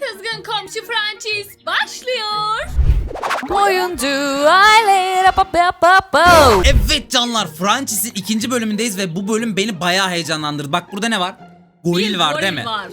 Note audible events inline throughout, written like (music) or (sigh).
Kızgın Komşu Franchise başlıyor. Oyuncu aile pa pa pa pa. Evet canlar Francis'in ikinci bölümündeyiz ve bu bölüm beni bayağı heyecanlandırdı. Bak burada ne var? Goril Bir var goril değil mi? Var.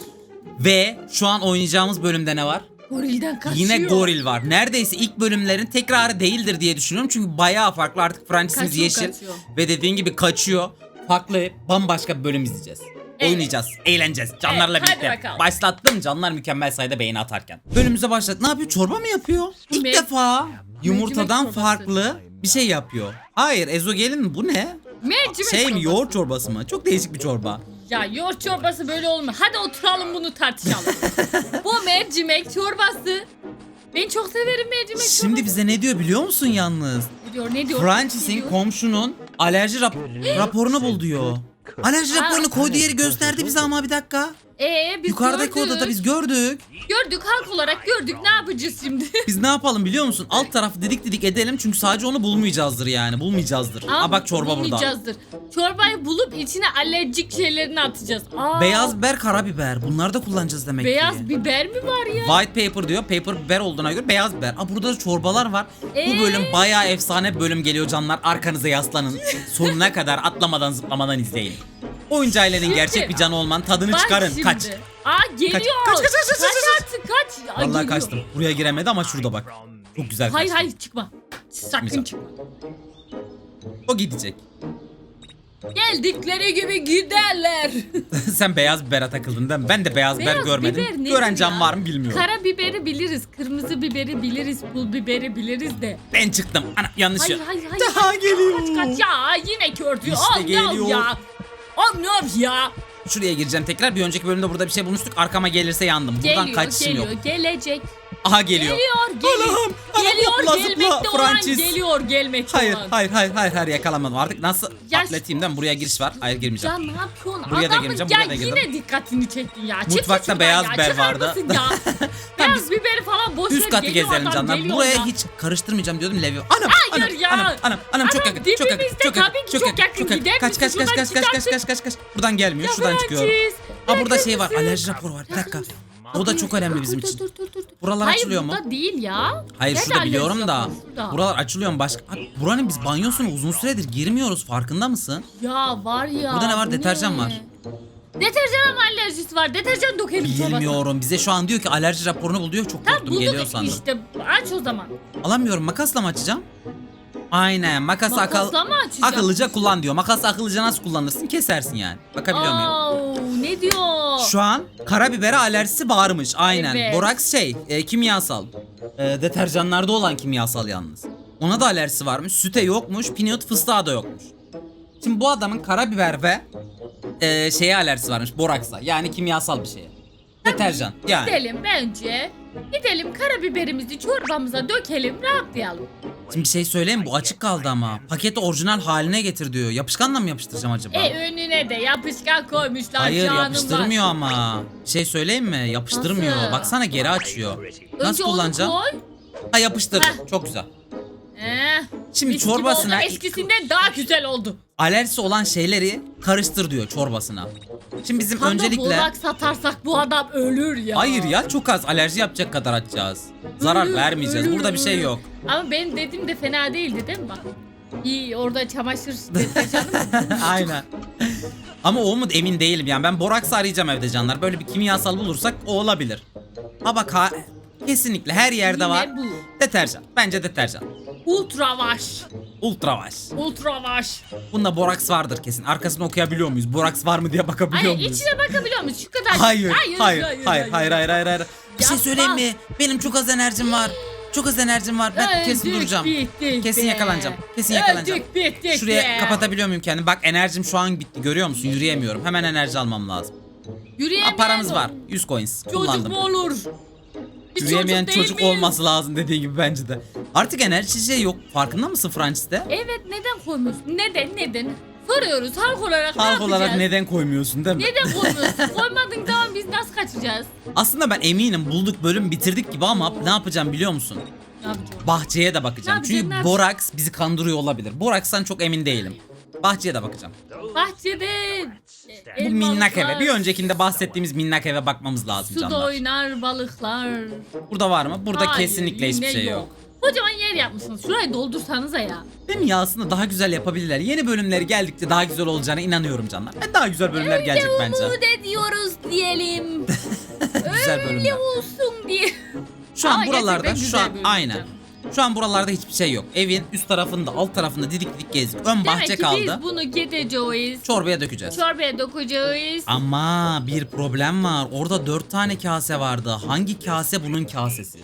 Ve şu an oynayacağımız bölümde ne var? Gorilden kaçıyor. Yine goril var. Neredeyse ilk bölümlerin tekrarı değildir diye düşünüyorum. Çünkü bayağı farklı artık Francis'imiz Kaçıyor, yeşil. kaçıyor. Ve dediğin gibi kaçıyor. Farklı bambaşka bir bölüm izleyeceğiz. Evet. Oynayacağız, eğleneceğiz. Canlarla Evet, hadi birlikte. bakalım. Başlattım canlar mükemmel sayıda beğeni atarken. Bölümümüze başladık. Ne yapıyor? Çorba mı yapıyor? İlk defa yumurtadan çorbası. farklı bir şey yapıyor. Hayır ezogelin? Bu ne? Mercimek Şey mi çorbası. yoğurt çorbası mı? Çok değişik bir çorba. Ya yoğurt çorbası böyle olmuyor. Hadi oturalım bunu tartışalım. (laughs) Bu mercimek çorbası. Ben çok severim mercimek Şimdi çorbası. bize ne diyor biliyor musun yalnız? Ne diyor ne diyor? Francis'in diyor? komşunun alerji rap- (gasps) raporunu bul diyor. Alerji Aa. raporunu koyduğu yeri gösterdi bize ama bir dakika. Ee biz Yukarıdaki gördük. odada biz gördük. Gördük halk olarak gördük ne yapacağız şimdi? (laughs) Biz ne yapalım biliyor musun? Alt tarafı didik didik edelim çünkü sadece onu bulmayacağızdır yani. Bulmayacağızdır. Aa, Aa bak çorba burada. bulmayacağızdır. Çorbayı bulup içine alerjik şeylerini atacağız. Aa, Beyaz biber, karabiber. Bunları da kullanacağız demek Beyaz ki. biber mi var ya? White paper diyor. Paper biber olduğuna göre beyaz biber. Aa burada da çorbalar var. Ee? Bu bölüm bayağı efsane bir bölüm geliyor canlar. Arkanıza yaslanın. Sonuna kadar atlamadan zıplamadan izleyin. Oyuncu ailenin Şimdi- gerçek bir canı olman tadını çıkarın. şimdi. Kaç. Aa geliyor. Kaç, kaç, kaç, kaç, kaç, kaç. artık kaç. Aa, Vallahi geliyor. kaçtım. Buraya giremedi ama şurada bak. Çok güzel Hayır kaçtı. hayır çıkma. Sakın Güzel. çıkma. O gidecek. Geldikleri gibi giderler. (laughs) Sen beyaz bibere takıldın değil mi? Ben de beyaz, biber Beyaz görmedim. biber nedir Gören can var mı bilmiyorum. Kara biberi biliriz, kırmızı biberi biliriz, pul biberi biliriz de. Ben çıktım. Ana yanlış Hayır ya. hayır hayır. Daha hayır. geliyor. Kaç kaç ya yine kördü. İşte oh no geliyor. ya. No ya. Şuraya gireceğim tekrar. Bir önceki bölümde burada bir şey bulmuştuk. Arkama gelirse yandım. Buradan Geliyor kaçışım geliyor yok. gelecek. Aha geliyor. Geliyor geliyor. Allah'ım, Geliyor zıpla, gelmekte zıpla, olan Francis. geliyor gelmekte Hayır, olan. hayır, hayır, hayır, hayır yakalamadım. Artık nasıl Ya- atleteyim değil mi? Buraya giriş var. Hayır girmeyeceğim. Ya ne yapıyorsun? Buraya da Adamın girmeyeceğim, ya buraya da girdim. yine dikkatini çektin ya. Çık Mutfakta şuradan beyaz ya. biber Çıkar vardı. mısın ya? (laughs) beyaz biberi falan boş Üst ver, katı geliyor gezelim adam, canlar. geliyor Buraya adam. hiç karıştırmayacağım diyordum Levi. Anam, Hayır anam, ya. anam, anam, anam çok Adam yakın, çok yakın, dibimizde çok yakın, tabii ki çok yakın. Gider Kaç, kaç, misin? kaç, kaç, Şuradan kaç, kaç, kaç, kaç, kaç. Buradan gelmiyor, Ya şuradan Francis, çıkıyorum. Aa burada bırakır şey var, mısın? alerji raporu var. Bir dakika. O da çok önemli bizim dur, için. Dur, dur, dur. Buralar Hayır, açılıyor mu? burada değil ya. Hayır Nerede şurada biliyorum da. Şurada. Buralar açılıyor mu başka? Abi, buranın biz banyosuna uzun süredir girmiyoruz farkında mısın? Ya var ya. Burada ne var? Deterjan var. Deterjan ama alerjisi var. Deterjan dökelim. Bilmiyorum. Bize şu an diyor ki alerji raporunu bul diyor. Çok Tamam korktum geliyor sandım. işte. Aç o zaman. Alamıyorum. Makasla mı açacağım? Aynen. Makas akıl Makasla mı akıllıca kullan diyor. Makası akıllıca nasıl kullanırsın? Kesersin yani. Bakabiliyor muyum? Ne diyor? Şu an karabibere alerjisi bağırmış. Aynen. Evet. Boraks şey, e, kimyasal. E, deterjanlarda olan kimyasal yalnız. Ona da alerjisi varmış. Süte yokmuş, pinot fıstığa da yokmuş. Şimdi bu adamın karabiber ve e, şeye alerjisi varmış. Boraksa. Yani kimyasal bir şeye. Deterjan. Yani. Gidelim bence. Gidelim karabiberimizi çorbamıza dökelim rahatlayalım. Şimdi bir şey söyleyeyim? Bu açık kaldı ama. Paketi orijinal haline getir diyor. Yapışkanla mı yapıştıracağım acaba? E önüne de yapışkan koymuşlar Hayır canım yapıştırmıyor var. ama. Şey söyleyeyim mi? Yapıştırmıyor. Nasıl? Baksana geri açıyor. Önce Nasıl onu kullanacağım? koy. Ha yapıştırdım. Heh. Çok güzel. Şimdi gibi çorbasına oldu, eskisinden daha güzel oldu. alerjisi olan şeyleri karıştır diyor çorbasına. Şimdi bizim Tam öncelikle borak satarsak bu adam ölür ya. Hayır ya çok az alerji yapacak kadar açacağız. Zarar Ölür, vermeyeceğiz. ölür, Burada bir şey ölür. yok. Ama benim dediğim de fena değildi değil mi bak? İyi orada çamaşır (laughs) deterjanı mı? Aynen. Ama o mu emin değilim yani. Ben boraks arayacağım evde canlar. Böyle bir kimyasal bulursak o olabilir. Ha bak ha, kesinlikle her yerde Yine var. bu. Deterjan. Bence deterjan. Ultra vaş. Ultra vaş. Ultra vaş. Bunda boraks vardır kesin. Arkasını okuyabiliyor muyuz? Boraks var mı diye bakabiliyor Ay muyuz? içine bakabiliyor musun? Şu kadar. Hayır, hayır, hayır, hayır, hayır, hayır, hayır, Bir şey söyleyeyim mi? Benim çok az enerjim var. Çok az enerjim var. Ben kesin Öldük, duracağım. bittik Kesin be. yakalanacağım. Kesin yakalanacağım. Öldük, bittik Şuraya be. kapatabiliyor muyum kendimi? Bak enerjim şu an bitti. Görüyor musun? Yürüyemiyorum. Hemen enerji almam lazım. Yürüyemeyen Ha, paramız var. 100 coins. Çocuk Kullandım. mu olur? Yürüyemeyen çocuk, çocuk olması lazım dediği gibi bence de. Artık enerji şey yok. Farkında mısın Francis'te? Evet neden koymuyorsun? Neden neden? Soruyoruz halk olarak ne Halk yapacağız? olarak neden koymuyorsun değil mi? Neden koymuyorsun? (laughs) Koymadığın zaman biz nasıl kaçacağız? Aslında ben eminim bulduk bölüm bitirdik gibi ama ne yapacağım biliyor musun? Ne yapacağız? Bahçeye de bakacağım. Ne yapacaksın, Çünkü ne yapacaksın? Boraks bizi kandırıyor olabilir. Boraks'tan çok emin değilim. Bahçeye de bakacağım. Bahçede Bu El minnak balıklar, eve. Bir öncekinde bahsettiğimiz minnak eve bakmamız lazım Suda canlar. oynar balıklar. Burada var mı? Burada Hayır, kesinlikle hiçbir yine şey yok. Kocaman yer yapmışsınız. Şurayı doldursanıza ya. Değil mi ya aslında daha güzel yapabilirler. Yeni bölümleri geldikçe daha güzel olacağına inanıyorum canlar. Ben daha güzel bölümler gelecek bence. Umut ediyoruz diyelim. (laughs) Güzel bölümler. olsun diye. Şu an Ama buralarda şu güzel an bölüm aynen. canım. Şu an buralarda hiçbir şey yok. Evin üst tarafında, alt tarafında didik didik gezdik. Ön Demek bahçe ki kaldı. biz bunu gideceğiz. Çorbaya dökeceğiz. Çorbaya dokuyacağız. Ama bir problem var. Orada dört tane kase vardı. Hangi kase bunun kasesi?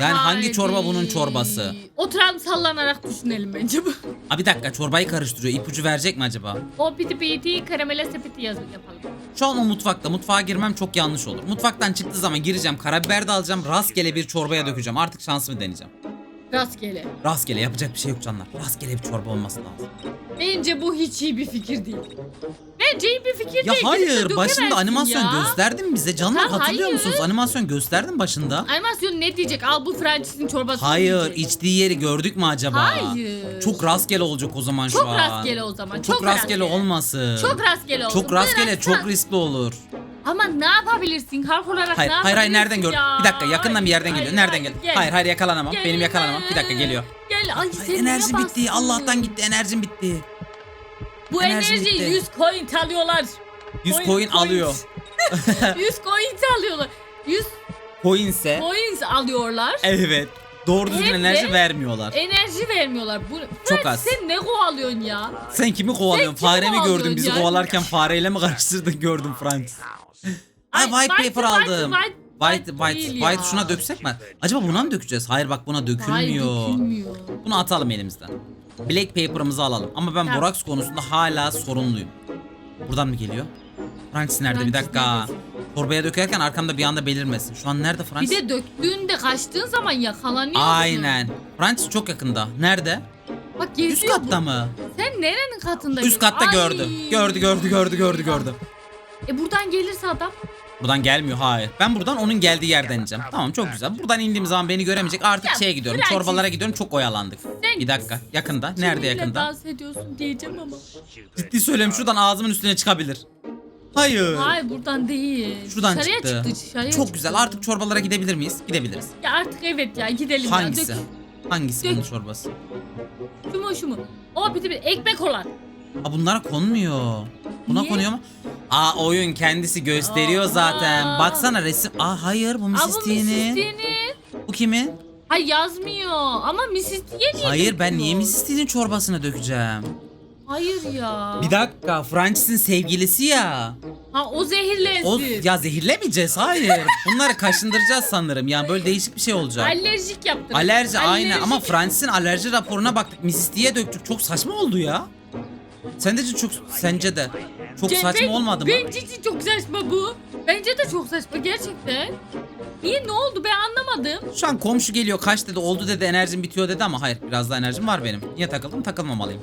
Yani hangi çorba bunun çorbası? Oturalım sallanarak düşünelim bence bu. Aa bir dakika çorbayı karıştırıyor. İpucu verecek mi acaba? O piti piti karamele sepeti yazı yapalım. Şu an o mutfakta. Mutfağa girmem çok yanlış olur. Mutfaktan çıktığı zaman gireceğim. Karabiber de alacağım. Rastgele bir çorbaya dökeceğim. Artık şansımı deneyeceğim. Rastgele. Rastgele yapacak bir şey yok canlar. Rastgele bir çorba olması lazım. Bence bu hiç iyi bir fikir değil. Bence iyi bir fikir Ya değil. De hayır başında animasyon ya. gösterdin bize. Canlar Ha, hatırlıyor hayır. musunuz? Animasyon gösterdin başında. Animasyon ne diyecek? Al bu Francis'in çorbası Hayır diyecek. içtiği yeri gördük mü acaba? Hayır. Çok rastgele olacak o zaman şu Çok an. rastgele o zaman. Çok, Çok, rastgele olmasın. Çok rastgele olsun. Çok rastgele Biraz çok riskli olur. Ama ne yapabilirsin? Harf olarak Hayır ne hayır hayır nereden gördün? ya? Bir dakika yakından bir yerden Hayır, geliyor. Nereden hayır, geliyor? gel. Hayır hayır yakalanamam. Gel. Benim yakalanamam. Bir dakika geliyor. Gel. Ay, Ay, sen enerji neye bitti. bastın? Allah'tan gitti. Enerjim bitti. Bu enerji bitti. 100 coin alıyorlar. 100 Coin- coin coin. alıyor. (laughs) 100 coin alıyorlar. 100 Coinse coins alıyorlar. evet. Doğru düzgün Evet. enerji vermiyorlar. Enerji vermiyorlar. Bu, Çok Fred, az. Sen ne kovalıyorsun ya? Sen kimi kovalıyorsun? Sen kimi Fare mi gördün? Bizi ya? kovalarken fareyle mi karıştırdın gördüm Francis. Ay Ay, white white, paper aldım. white, White white şuna döksek mi? Acaba buna mı dökeceğiz? Hayır bak buna dökülmüyor. Hayır dökülmüyor. Bunu atalım elimizden. Black paper'ımızı alalım. Ama ben Tamam. boraks konusunda hala sorunluyum. Buradan mı geliyor? Francis nerede? Bir Francis dakika. neredesin? Torbaya dökerken arkamda bir anda belirmesin. Şu an nerede Bir Francis? de döktüğünde kaçtığın zaman yakalanıyorsun. Aynen. Francis çok yakında. Nerede? Bak geziyor Üst katta bu. mı? Sen nerenin katında? Üst katta Ay. gördü. Gördü gördü gördü gördü gördü. E buradan gelirse adam. Buradan gelmiyor hayır. Ben buradan onun geldiği yerden ineceğim. Tamam çok güzel. Buradan indiğim zaman beni göremeyecek. Artık Ya, şeye gidiyorum. Francis. Çorbalara gidiyorum. Çok oyalandık. Sen Bir dakika. Yakında. Nerede kiminle yakında? dans ediyorsun diyeceğim ama. Ciddi söylüyorum şuradan ağzımın üstüne çıkabilir. Hayır. Hayır buradan değil. Şuradan dışarıya çıktı. çıktı. Dışarıya Çok çıktı. güzel. Artık çorbalara gidebilir miyiz? Gidebiliriz. Ya artık evet ya gidelim Hangisi? ya. Hangisi Dök. bunun çorbası? Dök. Şu mu şu mu? O bir de bir ekmek olan. Aa bunlara konmuyor. Buna Niye? konuyor mu? Aa oyun kendisi gösteriyor Aa. zaten. Baksana resim. Aa hayır bu Ama Mrs. Mrs. T'nin. Bu kimin? Hayır yazmıyor. Ama Mrs. T'ye niye Hayır ben niye döküyor? Mrs. T'nin çorbasına dökeceğim? Hayır ya. Bir dakika Francis'in sevgilisi ya. Ha o zehirlensin. O ya zehirlemeyeceğiz hayır. Bunları kaşındıracağız sanırım. Yani böyle değişik bir şey olacak. Alerjik yaptın. Alerji aynı Alerjik. ama Francis'in alerji raporuna baktık. Mrs. D'ye döktük. Çok saçma oldu ya. Sence de çok sence de çok Ce- saçma ben- olmadı mı? Bence de çok saçma bu. Bence de çok saçma gerçekten. Niye ne oldu ben anlamadım. Şu an komşu geliyor kaç dedi oldu dedi enerjim bitiyor dedi ama hayır biraz daha enerjim var benim. Niye takıldım takılmamalıyım.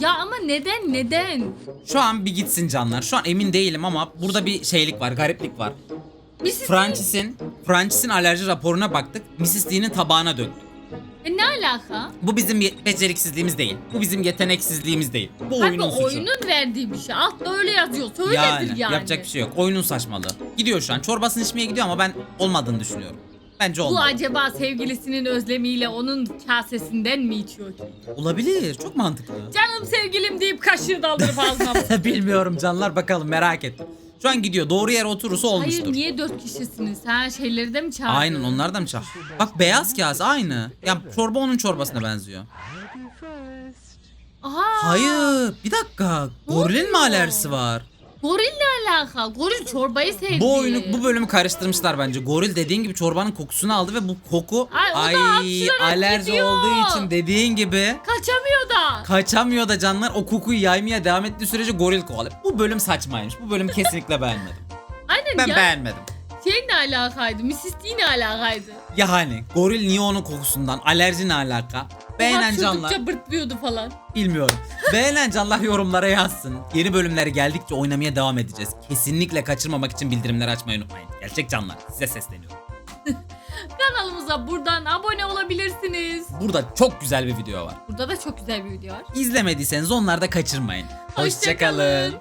Ya ama neden neden? Şu an bir gitsin canlar. Şu an emin değilim ama burada bir şeylik var gariplik var. Siz Francis'in Francis'in alerji raporuna baktık. Mrs. D'nin tabağına döktük. E, ne alaka? Bu bizim ye- beceriksizliğimiz değil. Bu bizim yeteneksizliğimiz değil. Bu Hayır oyunun bu suçu. oyunun verdiği bir şey. Altta öyle yazıyor. Söyledir yani, yani. yapacak bir şey yok. Oyunun saçmalığı. Gidiyor şu an. Çorbasını içmeye gidiyor ama ben olmadığını düşünüyorum. Bence Bu olmadı. acaba sevgilisinin özlemiyle onun kasesinden mi içiyor ki? Olabilir. Çok mantıklı. Canım sevgilim deyip kaşığı daldırıp ağzına? (laughs) Bilmiyorum canlar bakalım merak ettim. Şu an gidiyor. Doğru yere oturursa olmuştur. Hayır niye dört kişisiniz? Ha şeyleri de mi çağırdın? Aynen onlar da mı çal? Bak beyaz kase aynı. Ya çorba onun çorbasına benziyor. Aha. Hayır. Bir dakika. Gorilin mi alerjisi var? Goril ne alaka? Goril çorbayı sevdi. Bu oyunu bu bölümü karıştırmışlar bence. Goril dediğin gibi çorbanın kokusunu aldı ve bu koku Ay, o da ay hapşırarak alerji gidiyor. olduğu için dediğin gibi Kaçamıyor da. kaçamıyor da canlar o kokuyu yaymaya devam ettiği sürece goril kovalıyor. Bu bölüm saçmaymış. Bu bölümü kesinlikle beğenmedim. Aynen Ben ya. beğenmedim. Şey ne alakaydı? Mrs. D ne alakaydı? Yani goril niye onun kokusundan? Alerji ne alaka? Beğenen canlar bırtlıyordu falan. bilmiyorum. Beğenen canlar yorumlara yazsın. Yeni bölümler geldikçe oynamaya devam edeceğiz. Kesinlikle kaçırmamak için bildirimleri açmayı unutmayın. Gerçek canlar size sesleniyorum. (laughs) Kanalımıza buradan abone olabilirsiniz. Burada çok güzel bir video var. Burada da çok güzel bir video var. İzlemediyseniz onları da kaçırmayın. Hoşça kalın.